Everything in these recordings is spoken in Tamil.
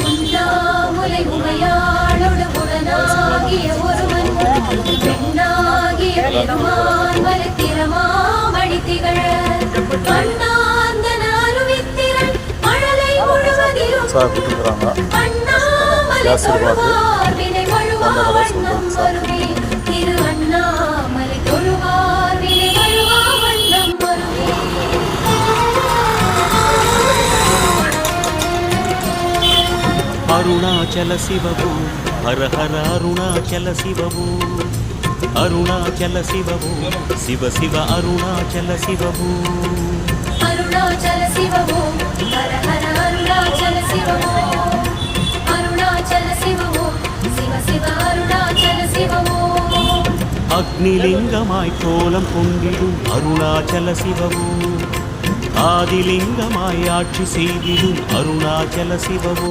உண்ணாமுலை உமையாளோடு உடனாகிய ஒருவன். பெண்ணாகிய பெருமான் திகழ மழலை முழுவதிலும். அண்ணாமலை யார் சொல்வார்? தொழுவார் வினை வழுவா அந்த கதை வண்ணம் சொல்றாங்க. அருணாச்சல சிவபோ ஹர ஹர அருணாச்சல சிவபோ. அருணாச்சல சிவபோ சிவ சிவ அருணாச்சல சிவபோ. அருணாச்சல சிவபோ ஹர ஹர அருணாச்சல சிவபோ. அக்னிலிங்கமாய் கோலம் கொண்டிடும் அருணாச்சல சிவபோ. ஆதிலிங்கமாய் ஆட்சி செய்திடும் அருணாச்சல சிவபோ.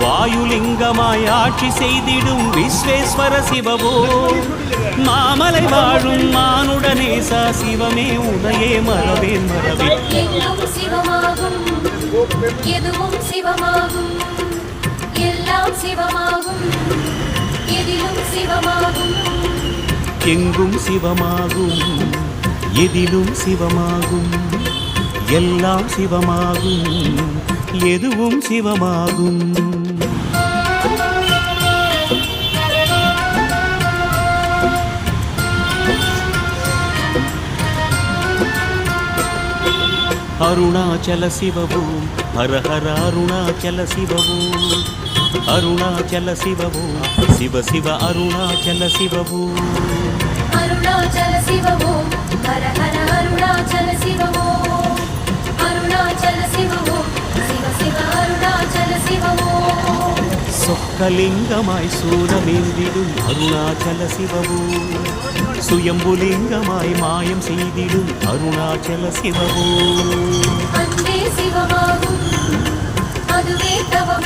வாயுலிங்கமாய் ஆட்சி செய்திடும் விஸ்வேஸ்வர சிவவோ. மாமலை வாழும் மானுடனேசா சிவமே உனையே எங்கும் சிவமாகும் எதுவும் சிவமாகும் எல்லாம் சிவமாகும் எதிலும் சிவமாகும். எங்கும் சிவமாகும் எதிலும் சிவமாகும் எல்லாம் சிவமாகும். எதுவும் சிவமாகும். அருணாச்சல சிவபோம் ஹரஹர அருணாச்சல சிவபோம் అరుణాచల శివవు శివ శివ అరుణాచల శివవు అరుణాచల శివవు హర హర అరుణా சொக்கலிங்கமாய் சூரமேந்திடும் அருணாச்சல சிவவு சுயம்புலிங்கமாய் மாயம் செய்திடும் அருணாச்சல சிவவு அன்பே அதுவே தவம்